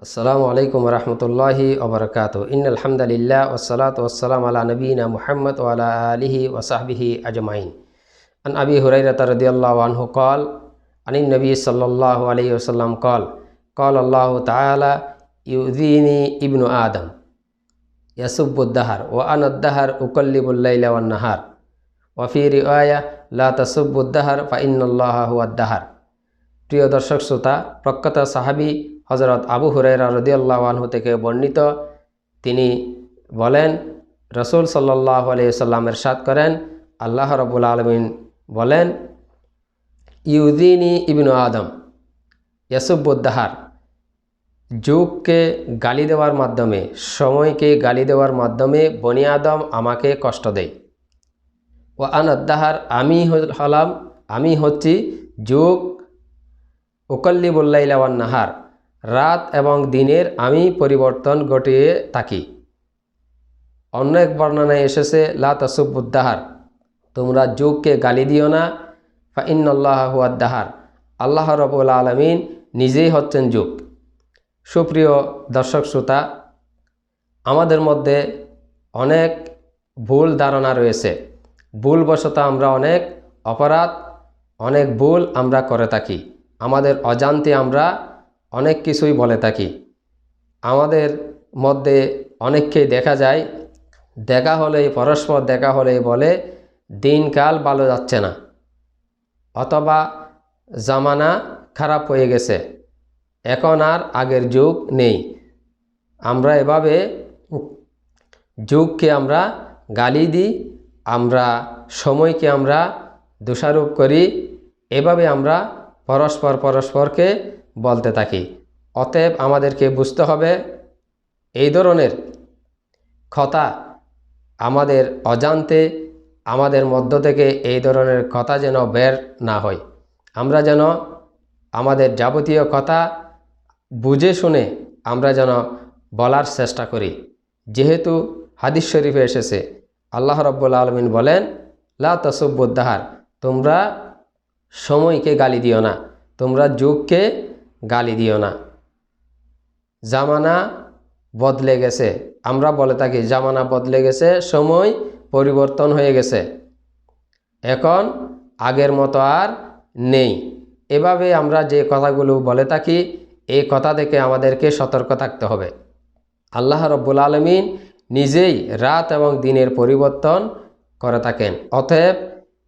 আসসালামু আলাইকুম রহমতুল্লাহি ওবরকাত ইন আলহামদুলিল্লাহ ওসলাত ওসালাম আলা নবীনা মুহাম্মদ ওয়ালা আলিহি ওসাহবিহি আজমাইন। আন আবি হুরাইরাত রদিয়াল্লাহু আনহু কল আনিন নবী সাল্লাল্লাহু আলাইহি ওসাল্লাম কল কল আল্লাহ তাআলা ইউদিনি ইবনু আদম ইয়াসুবুদ্দাহার ও আনদ্দাহার উকল্লিবুল্লাইলা ওয়ান নাহার ওয়াফি রিওয়ায়া লা তাসুবুদ্দাহার ফা ইন্নাল্লাহ হুয়াদ্দাহার প্রিয় দর্শক, শ্রোতা, প্রখ্যাত সাহাবি হজরত আবু হুরাইরা রদিয়াল্লাহ থেকে বর্ণিত। তিনি বলেন, রসুল সাল্লাহ আলিয়াল্লাম এরশাদ করেন, আল্লাহ রবুল আলমিন বলেন ইউদিনী ইবনু আদম ইয়াসুবুদ্দাহার যুগকে গালি দেওয়ার মাধ্যমে, সময়কে গালি দেওয়ার মাধ্যমে বনি আদম আমাকে কষ্ট দেয়। ও আনদ্দাহার আমি হলাম, আমি হচ্ছি যুগ উকল্লি বল্লাইলাওয়ান নাহার। রাত এবং দিনের আমি পরিবর্তন ঘটিয়ে থাকি। অন্য এক বর্ণনায় এসেছে, লা তসুবুদ্দাহার তোমরা যুগকে গালি দিও না, ফা ইন্নআল্লাহ হুয়াদ্দাহার আল্লাহ রবুল আলমিন নিজেই হচ্ছেন যুগ। সুপ্রিয় দর্শক শ্রোতা, আমাদের মধ্যে অনেক ভুল ধারণা রয়েছে। ভুলবশত আমরা অনেক অপরাধ, অনেক ভুল আমরা করে থাকি। আমাদের অজান্তে আমরা অনেক কিছুই বলে থাকি। আমাদের মধ্যে অনেককেই দেখা যায়, দেখা হলেই, পরস্পর দেখা হলেই বলে, দিনকাল ভালো যাচ্ছে না। অথবা, জামানা খারাপ হয়ে গেছে। এখন আর আগের যুগ নেই। আমরা এভাবে যুগকে আমরা গালি দিই, আমরা সময়কে আমরা দোষারোপ করি, এভাবে আমরা পরস্পর পরস্পরকে বলতে থাকি। অতএব আমাদেরকে বুঝতে হবে, এই ধরনের কথা আমাদের অজান্তে, আমাদের মধ্য থেকে এই ধরনের কথা যেন বের না হয়। আমরা যেন আমাদের যাবতীয় কথা বুঝে শুনে আমরা যেন বলার চেষ্টা করি। যেহেতু হাদিস শরীফে এসেছে, আল্লাহ রব্বুল আলমিন বলেন, লা তসুবুদ্দাহার তোমরা সময়কে গালি দিও না, তোমরা যুগকে গালি দিও না। জামানা বদলে গেছে। আমরা বলে থাকি, জামানা বদলে গেছে, সময় পরিবর্তন হয়ে গেছে। এখন আগের মতো আর নেই। এভাবে আমরা যে কথাগুলো বলে থাকি, এই কথা থেকে আমাদেরকে সতর্ক থাকতে হবে। আল্লাহ রব্বুল আলমিন নিজেই রাত এবং দিনের পরিবর্তন করে থাকেন। অতএব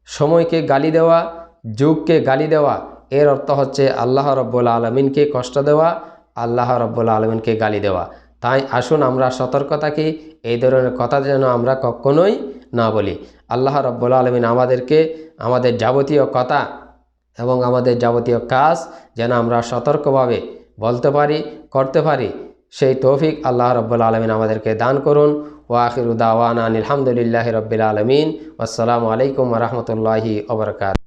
সময়কে গালি দেওয়া, যুগকে গালি দেওয়া এর অর্থ হচ্ছে আল্লাহ রব্বুল আলমিনকে কষ্ট দেওয়া, আল্লাহ রব্বুল আলমিনকে গালি দেওয়া। তাই আসুন আমরা সতর্ক থাকি এই ধরনের কথা যেন আমরা কখনোই না বলি। আল্লাহ রব্বুল আলমিন আমাদেরকে আমাদের যাবতীয় কথা এবং আমাদের যাবতীয় কাজ যেন আমরা সতর্কভাবে বলতে পারি, করতে পারি। সেই তৌফিক আল্লাহ রব্বুল আলমিন আমাদেরকে দান করুন। ও আখির উদাওয়ান আলহামদুলিল্লাহ রবিল আলমিন। আসসালামু আলাইকুম রহমতুল্লাহি ওবরকাত